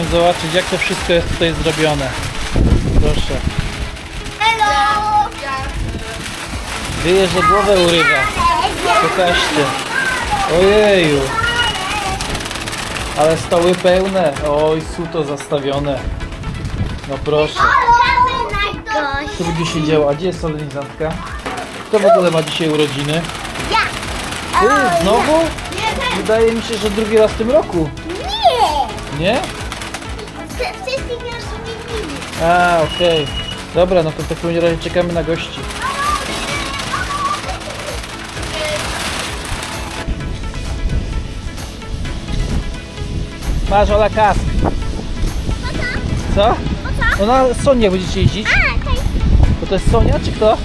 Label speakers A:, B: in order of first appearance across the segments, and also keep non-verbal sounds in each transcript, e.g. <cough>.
A: chciałem zobaczyć, jak to wszystko jest tutaj zrobione. Proszę.
B: Hello!
A: Wyje, że głowę urywa. Pokażcie. Ojeju. Ale stoły pełne. Oj, suto zastawione. No proszę. Co będzie się działo? A gdzie jest solenizantka? Kto w ogóle ma dzisiaj urodziny?
B: Ja!
A: Ty, znowu? Wydaje mi się, że drugi raz w tym roku.
B: Nie!
A: Nie?
B: Wszyscy mnie rozumiem.
A: A, okej. Dobra, no to w takim razie czekamy na gości. Masz Ola kask. Co? No na Sonia będziecie jeździć?
B: A, to jest
A: To to jest Sonia czy kto?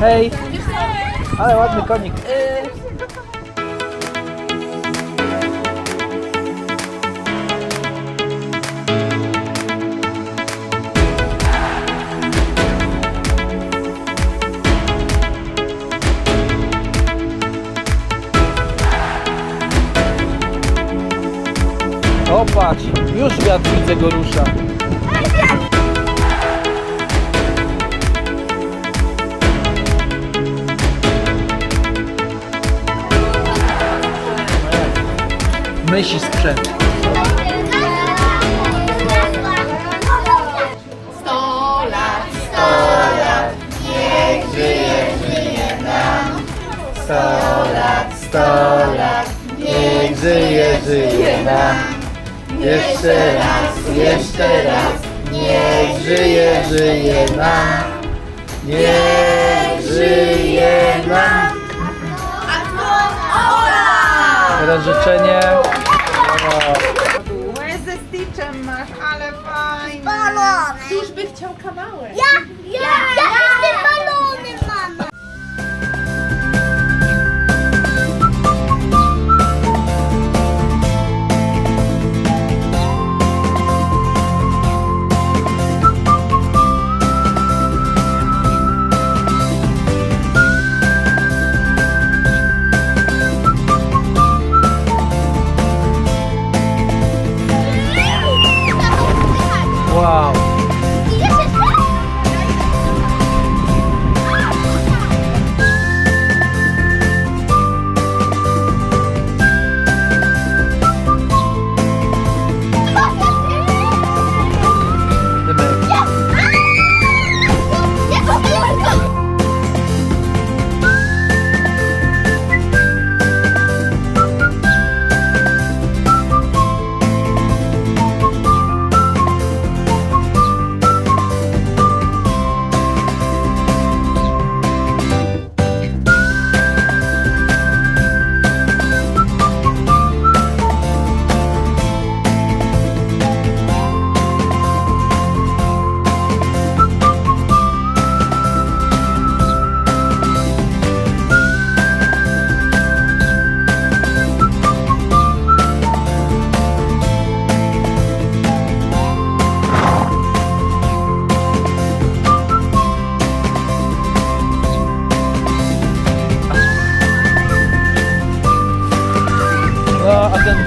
A: Hej! Ale ładny konik. O patrz, już wiatr widzę go rusza. Myśli sprzęt.
B: Sto lat,
A: sto lat, niech żyje, żyje nam. Jeszcze raz, jeszcze raz, niech żyje, żyje nam. Niech żyje nam. Teraz życzenie.
C: Łez ze Stitchem masz, ale fajnie.
B: Balony!
C: Już by chciał kawałek.
B: Ja, ja,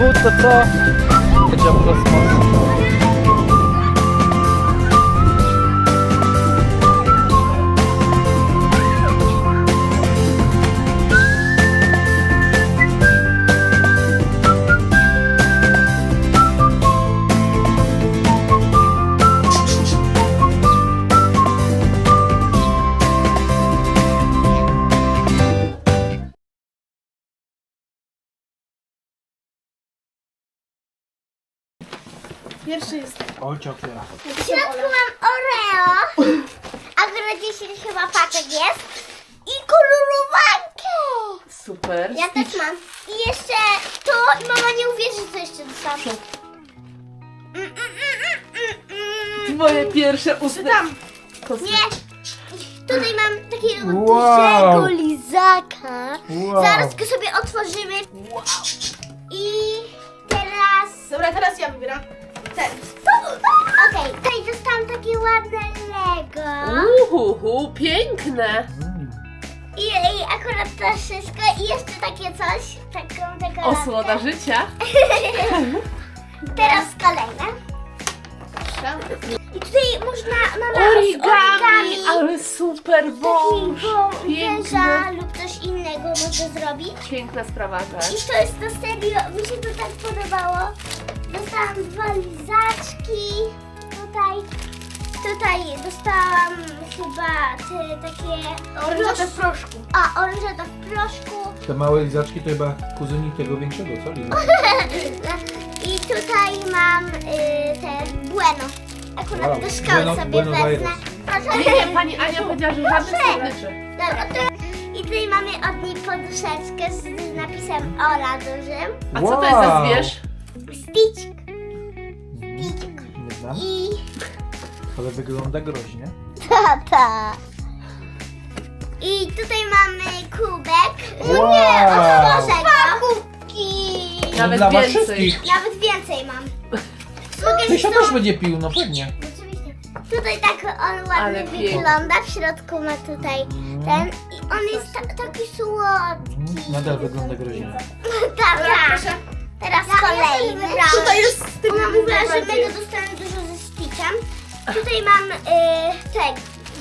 A: a ten but to co?
C: Pierwszy jest
A: Oj, cię otwiera.
B: W środku mam Oreo, akurat 10 chyba paczek jest i kolorowankę.
C: super.
B: Ja też mam. I jeszcze to i mama nie uwierzy, co jeszcze dostałam. Mm, mm, mm, mm, mm.
C: Twoje pierwsze usty. Tam.
B: Nie. Tutaj mam takiego
A: Wow.
B: dużego lizaka.
A: Wow.
B: Zaraz go sobie otworzymy. I teraz...
C: Dobra, teraz ja wybieram. Ten.
B: Okej, tutaj dostałam takie ładne Lego.
C: Uhuhu, piękne.
B: I, I akurat to wszystko. I jeszcze takie coś. Taką czekoladę.
C: Osłoda życia. <laughs>
B: Teraz kolejne. I tutaj można mama
C: Origami, ale super wąż.
B: takiego
C: Piękny.
B: węża lub coś innego można zrobić.
C: Piękna sprawa, tak.
B: I to jest na serio, mi się to tak podobało. Dostałam dwa lizaczki. Tutaj, tutaj dostałam chyba te takie
C: Orężate w proszku.
B: A, orężata w proszku.
A: Te małe lizaczki to chyba kuzyni tego większego, co lizaczki? <laughs>
B: I tutaj mam y, te bueno. Akurat
A: Wow,
B: do szkoły
A: Bueno-
B: sobie
A: Buenos
B: wezmę. Proszę.
C: Nie, nie, pani Ania powiedziała, że żadnych słodyczy.
B: Dobra, to... I tutaj mamy od niej poduszeczkę z napisem Ola dużym.
C: A co to jest za zwierz?
B: Stitch.
A: Nie znam,
B: I
A: ale wygląda groźnie.
B: tata. I tutaj mamy kubek. No
A: Wow.
B: nie, otworzę go. kubki.
C: Nawet
A: dla was
C: więcej.
A: wszystkich.
B: Nawet więcej mam. <laughs> Mogę stąd-
A: też będzie pił, no pewnie.
B: Oczywiście. Tutaj tak on
C: Ale
B: ładnie
C: piękny.
B: wygląda. W środku ma tutaj ten. I on jest ta, taki słodki.
A: Nadal wygląda groźnie. <laughs>
B: Tak, tak.
C: proszę.
B: Teraz kolejny.
C: Tutaj jest z tym
B: mówiła, że mega dostałem dużo ze Stitchem. Tutaj mam y, ten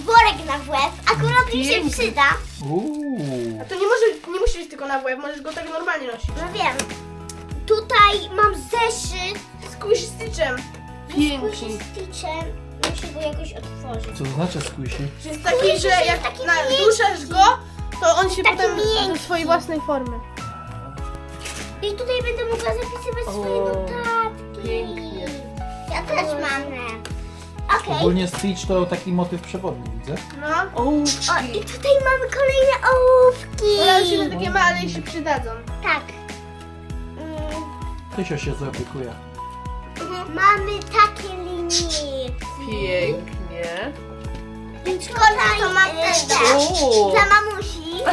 B: worek na WF. Akurat mi się przyda.
A: Uuu.
C: A to nie, może, nie musi być tylko na WF, możesz go tak normalnie nosić.
B: No wiem. Tutaj mam zeszyt
C: Z kuś stitchem.
B: z
C: Piękny.
B: Stitchem. Muszę go jakoś otworzyć.
A: Co to znaczy squishy?
C: Jest taki, że jak
B: Taki
C: na,
B: miękki.
C: duszasz go, to on się
B: Taki
C: potem
B: miękki.
C: do swojej własnej formy.
B: I tutaj będę mogła zapisywać swoje
C: O,
B: notatki.
C: pięknie.
B: Ja też mam. Okej.
A: Ogólnie Stitch to taki motyw przewodni, widzę.
C: No.
B: O, i tutaj mamy kolejne ołówki.
C: Ale już są takie małe i się przydadzą.
B: Tak. Mm,
A: Tysio się zaopiekuje.
B: Mamy takie linijki.
C: Pięknie.
B: I szkoda, to mam też
C: Uuu.
B: dla mamusi.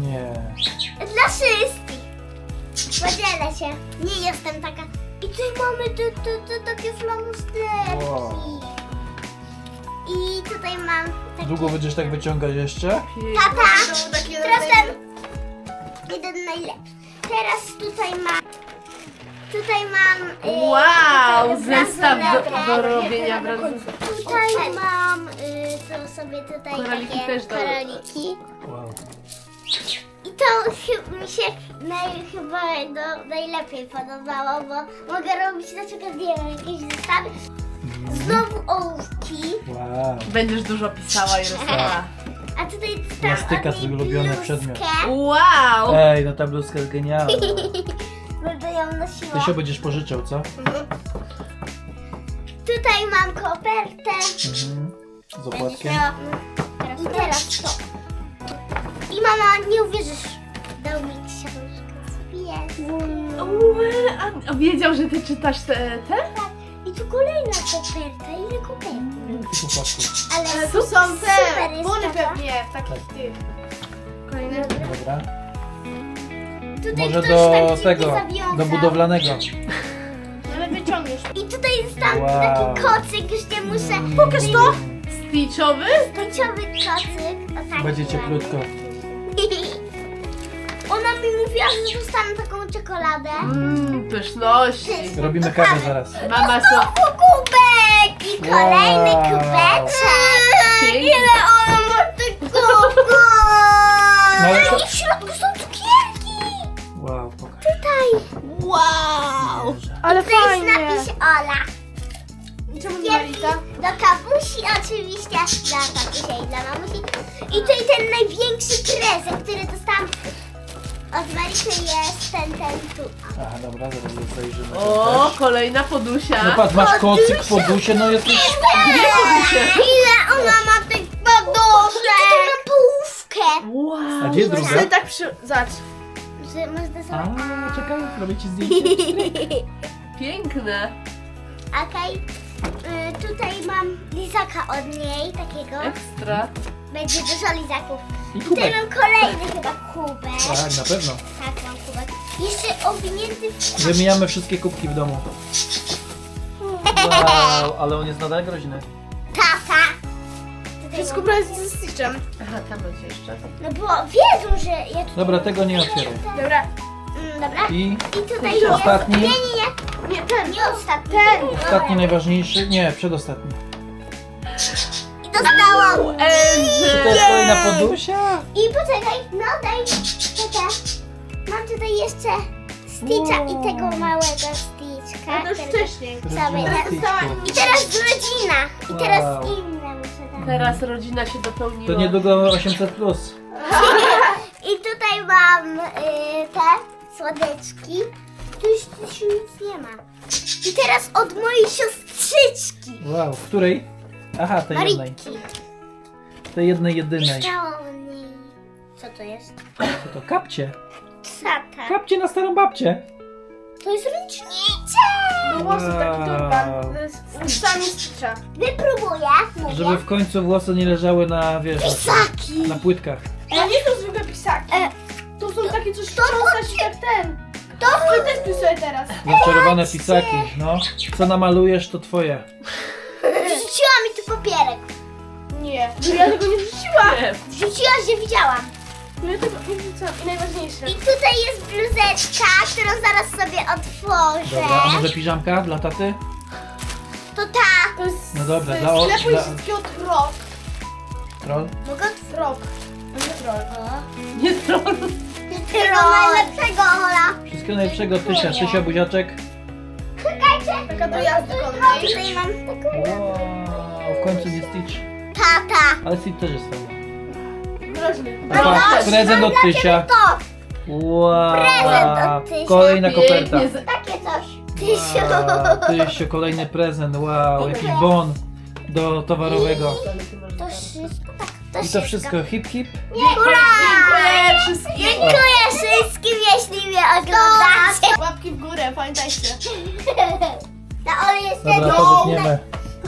A: Nie.
B: Dla wszystkich. Podzielę się. Nie jestem taka. I tutaj mamy te, te, te takie flamusterki.
A: Wow.
B: I tutaj mam taki...
A: Długo będziesz tak wyciągać jeszcze?
B: Tata! Ten jeden najlepszy. Teraz tutaj mam. Tutaj mam. y,
C: Wow,
B: tutaj
C: zestaw do, do robienia bransoletek.
B: Tutaj mam y, to sobie tutaj
C: Koraliki
B: takie
C: też do-
B: koraliki.
A: Wow.
B: To chy- mi się naj, chyba do, najlepiej podobało, bo mogę robić na przykład nie wiem, jakieś zestawy. Znowu ołówki.
A: Wow.
C: Będziesz dużo pisała i rysowała. <laughs>
B: A tutaj dostałam
A: Plastyka,
B: od niej
A: ulubiony
B: bluzkę.
A: przedmiot.
C: Wow!
A: Ej, no ta bluzka jest genialna. <laughs>
B: Będę ją nosiła.
A: Tysio będziesz pożyczał, co?
B: Tutaj mam kopertę.
A: Mhm. Z opłatkiem.
B: I teraz to. I mama, nie uwierzysz, dał mi książkę z piesem.
C: Ue, a- a wiedział, że ty czytasz te? te?
B: Tak. I tu kolejna koperta. Ile kopert?
A: Tych opłatków.
B: Ale,
C: Ale tu są
B: super
C: te
B: jest
C: bony
B: taka.
C: pewnie, takich tych. Kolejne.
A: Dobra.
B: Tutaj
A: Może
B: ktoś
A: do
B: tak
A: tego, do budowlanego.
C: Ale wyciągniesz.
B: I tutaj dostałam
A: Wow.
B: taki kocyk, już nie muszę. Pokaż to!
C: Stitchowy?
B: Tęciowy kocyk. O tak.
A: Będzie cieplutko.
B: Ona mi mówiła, że dostanę taką czekoladę.
C: Mmm, pyszności.
A: Robimy kawę zaraz.
C: Mama so...
B: Znowu kubek! I kolejny
A: Wow.
B: kubeczek!
C: Pięknie.
B: Ile ona ma tych kubków!
A: No ale to-
B: I w środku są cukierki!
A: Wow, pokaż.
B: Tutaj! Wow!
C: Ale
B: To jest napis Ola.
C: Czemu nie
B: Cukierki
C: Marita?
B: do kapusi oczywiście, dla tatusia i dla mamusi. I tutaj ten największy prezent, który dostałam od Marity jest ten, ten tu.
A: Aha, dobra, zaraz zajrzymy.
C: O, kolejna podusia.
A: No patrz, masz kocyk w podusie, no jesteś...
C: Dwie podusie.
B: Ile ona ma tych poduszek? Tutaj mam połówkę.
C: Wow.
A: A gdzie jest druga?
C: Tak przy... Zobacz.
B: Że można
A: A, czekaj, robię ci zdjęcie. <laughs>
C: Piękne.
B: Okej. Y, tutaj mam lizaka od niej, takiego.
C: Ekstra.
B: Będzie dużo lizaków.
A: I
B: Tutaj
A: kubek.
B: mam kolejny chyba kubek.
A: Tak, na pewno.
B: Tak, mam kubek. Jeszcze owinięty w
A: Wymieniamy wszystkie kubki w domu. Wow, ale on jest nadal groźny.
B: tata. tutaj
D: Wszystko
B: mam.
D: prawie ze Stitchem.
C: Aha, tam będzie jeszcze.
B: No bo wiedzą, że ja tutaj...
A: Dobra, tego nie otwieraj.
D: Dobra.
B: Mm, dobra.
A: I
B: I tutaj jest...
A: ostatni?
B: Nie, nie, nie.
D: Nie, ten.
B: Nie ostatni.
D: Ten.
A: ostatni najważniejszy, nie, przedostatni.
B: I dostałam.
A: To
C: Eee,
A: kolejna podusia?
B: I poczekaj, no daj. Czekaj. Mam tutaj jeszcze Stitcha i tego małego Stitcha.
D: A to już wcześniej.
A: Rodzina.
B: I teraz rodzina. I teraz
A: Wow.
B: inne muszę dać.
C: Teraz rodzina się dopełniła.
A: To niedługo 800 plus. <laughs>
B: I tutaj mam y, te słodeczki. Tu już, tu już nic nie ma. I teraz od mojej siostrzyczki.
A: Wow, w której? Aha, tej jednej.
B: Mariki.
A: Tej jednej, jedynej.
B: Chciałam. Co to jest?
A: Co to? Kapcie.
B: Sata.
A: Kapcie na starą babcię.
B: To jest ręcznicze.
D: No włosy taki turban. To jest ustami.
B: Wypróbuję. Mówię.
A: Żeby w końcu włosy nie leżały na, wiesz,
B: Pisaki.
A: na płytkach.
D: To nie są zwykłe pisaki.
B: E.
D: To są takie coś cząsać jak ten.
B: To
D: Przetestuj sobie teraz.
A: Zaczarowane pisaki, no. Co namalujesz, to twoje.
B: Wrzuciła mi tu papierek.
D: Nie. No ja tego nie wrzuciłam.
C: Nie.
B: Wrzuciła, że widziałam.
D: No ja tego nie wrzucam. I najważniejsze.
B: I tutaj jest bluzeczka, którą zaraz sobie otworzę.
A: Dobra, a może piżamka dla taty?
B: To ta.
D: To jest
A: No dobra, dla o-
D: sklepu
A: dla-
D: jest takiego trok.
A: Troll?
B: Mogę
D: Trok. A nie troll.
C: Nie troll.
B: Tego najlepszego, Ola.
A: Wszystkiego najlepszego, Tysia. Tysia, buziaczek.
B: Czekajcie.
D: Taka do jazdy
B: O,
D: konnej.
B: tutaj mam taką
A: Wow, w końcu nie Stitch.
B: Tata.
A: Ale Stitch też jest fajny.
D: Groźny.
A: A patrz, prezent od Tysia.
B: To,
A: Wow,
B: Prezent od Tysia.
A: kolejna koperta.
C: Pięknie. z-
B: takie coś. <laughs> Tysiu.
A: Wow, Tysio, kolejny prezent, wow, jakiś bon do towarowego.
B: To wszystko, tak, to
A: I to wszystko hip hip.
D: Dziękuję wszystkim.
B: Dziękuję wszystkim, jeśli mnie oglądacie.
D: Łapki w górę, pamiętajcie. <laughs>
B: Ta Oli jest
A: Dobra, to wytniemy.